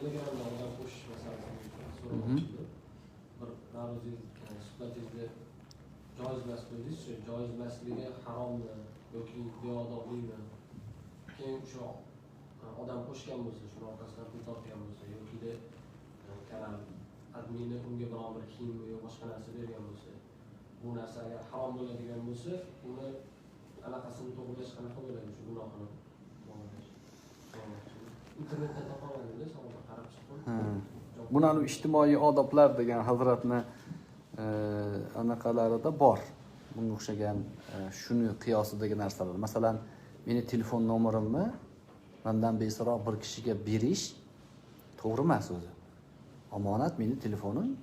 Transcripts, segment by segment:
telegramda odam qo'shish masalasini so'rab Mhm. bir mavzuingiz suhbatingizda joiz emas dedingizchi joiz emasligi harommi yoki beodoblimi keyin o'sha e, odam qo'shgan bo'lsa shuni orqasidan pul tortgan bo'lsa yokida e, kanal admini unga biron bir kiyim yo boshqa narsa bergan bo'lsa bu narsa agar harom bo'ladigan bo'lsa uni anaqasini to'g'irlash qanaqa bo'ladi shu gunohini internetda buni anavi ijtimoiy odoblar degan hazratni e, anaqalarida bor. Bunga o'xshagan e, shuni qiyosidagi narsalar. Masalan meni telefon nomerimni mandan besaroq bir kishiga berish to'g'ri emas o'zi. Omonat meni telefonim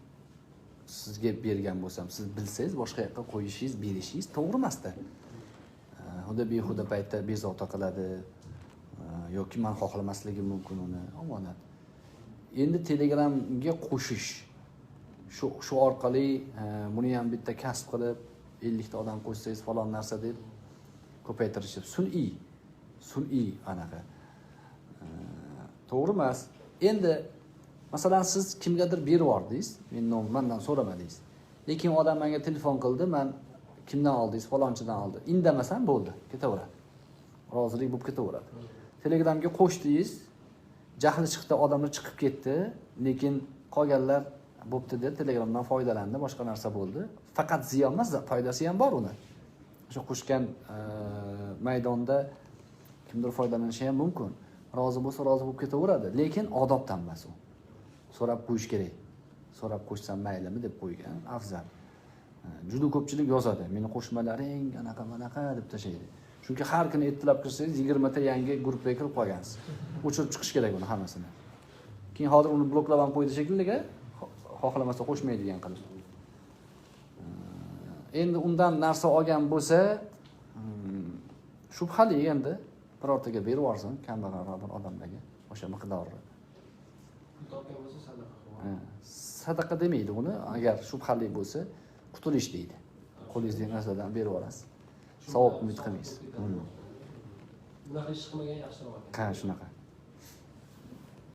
sizga bergan bo'lsam siz bilsangiz boshqa yoqqa qo'yishingiz berishingiz to'g'ri emasda. E, huda behuda paytda bezovta qiladi e, yoki man xohlamasligim mumkin uni omonat. Endi telegramga qo'shish. Shu shu orqali e, buni ham bitta kasb qilib ellikta odam qo'shsangiz falon narsa deb ko'paytirishib sun'iy sun'iy anaqa. E, to'g'ri emas. Endi masalan siz kimgadir berib yubordingiz men nom- mandan so'ramadingiz. Lekin odam menga telefon qildi man kimdan oldingiz? Falonchidan oldi. Indamasam bo'ldi ketaveradi. Rozilik bo'lib ketaveradi. Telegramga qo'shdingiz jahli chiqdi odamlar chiqib ketdi lekin qolganlar bo'pti deb telegramdan foydalandi boshqa narsa bo'ldi. Faqat ziyon emas foydasi ham bor uni. O'sha qo'shgan e, maydonda kimdir foydalanishi ham mumkin. Rozi bo'lsa rozi bo'lib ketaveradi lekin odobdan emas u. So'rab qo'yish kerak. So'rab qo'shsam maylimi deb qo'ygan afzal. E, juda ko'pchilik yozadi meni qo'shmalaring anaqa manaqa deb tashlaydi chunki har kuni ertalab kirsangiz yigirmata yangi gruppaga kirib qolgansiz. O'chirib chiqish kerak uni hammasini. Keyin hozir uni bloklab ham qo'ydi shekilli xohlamasa qo'shmaydigan qilib. Endi undan narsa olgan bo'lsa hmm, shubhali endi. Birortaga berib yuborsin kambag'alroq bir odamlarga. O'sha miqdorni bo'lsa sadaqa demaydi uni. Agar shubhali bo'lsa qutulish deydi. Qo'lingizdagi narsadan berib yuborasiz. Savob umid qilmaysiz. Bunaqa ish qilmagan yaxshiroq ekan. Ha shunaqa